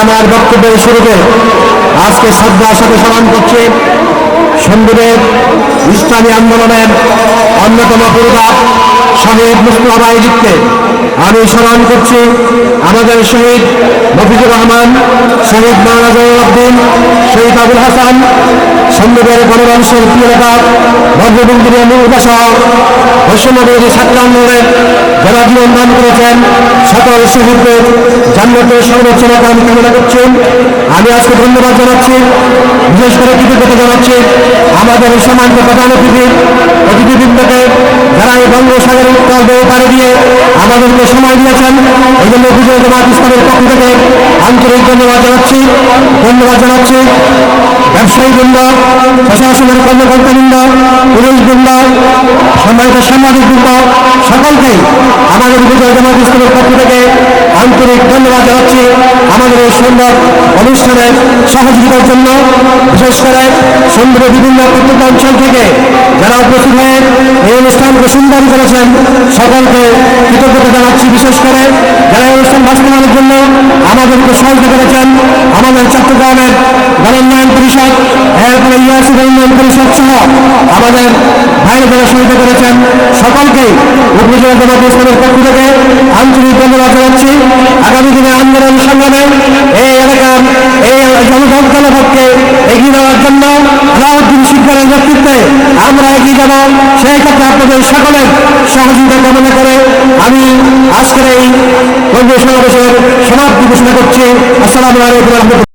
আমি আমার বক্তব্যের শুরুতে আজকে শ্রদ্ধার সাথে স্মরণ করছি। সন্দীপের ইসলামী আন্দোলনের অন্যতম পুরোধা শহীদ মুস্তফা বাইজিৎকে আমি স্মরণ করছি। আমাদের শহীদ মফিজুর রহমান, শহীদ মাওলানা জয়ুদ্দিন শহীদ আবুল হাসান, সন্দীপের গণমানুষের প্রিয় নেতা বজ্রবন্দিনী মুর্দা সহ বৈষম্যবিরোধী ছাত্র আন্দোলনের দান করেছেন সকল শহীদদের জান্নাতের সর্বোচ্চ মকাম কামনা করছি। আমি আজকে ধন্যবাদ জানাচ্ছি, বিশেষ করে কৃতজ্ঞতা জানাচ্ছি আমাদের এই সম্মানিত প্রধান অতিথি, অতিথিবৃন্দকে যারা এই বঙ্গোসাগরের উত্তর দেহ পাড়ে দিয়ে আমাদেরকে সময় দিয়েছেন এই জন্য বিজয় জামাত ইসলামের পক্ষ থেকে আন্তরিক ধন্যবাদ জানাচ্ছি। ধন্যবাদ জানাচ্ছি ব্যবসায়ী বৃন্দ প্রশাসনের কর্মকর্তাবৃন্দ পুলিশ বৃন্দ সম্মানিত সাংবাদিক বৃন্দ সকলকেই আমাদের জামাত ইসলামের পক্ষ থেকে আন্তরিক ধন্যবাদ জানাচ্ছি আমাদের এই সুন্দর অনুষ্ঠানে সহযোগিতার জন্য। বিশেষ করে সুন্দরের বিভিন্ন অঞ্চল থেকে যারা উপস্থিত হয়ে এই অনুষ্ঠানকে সুন্দর করেছেন, সকলকে কৃতজ্ঞতা জানাচ্ছি। বিশেষ করে যারা এই অনুষ্ঠান বাস্তবায়নের জন্য আমাদেরকে সহযোগিতা করেছেন, আমাদের চট্টগ্রামের গণোন্নয়ন পরিষদ, এরপরে ইয়াসি উন্নয়ন পরিষদ সহ আমাদের ভাই যারা সহযোগিতা করেছেন। সকলকে উপজেলা জামাত ইসলামের পক্ষ থেকে ধন্যবাদ জানাচ্ছি। আগামী দিনে আন্দোলন সংগ্রামে এই এলাকার এই জনসংখ্যার পক্ষে এগিয়ে যাওয়ার জন্য আলাউদ্দিন শিকদারের নেতৃত্বে আমরা এগিয়ে যাব। সেই ক্ষেত্রে আপনাদের সকলের সহযোগিতা কামনা করে আমি আজকের এই কর্মী সমাবেশের সমাপ্তি ঘোষণা করছি। আসসালামু আলাইকুম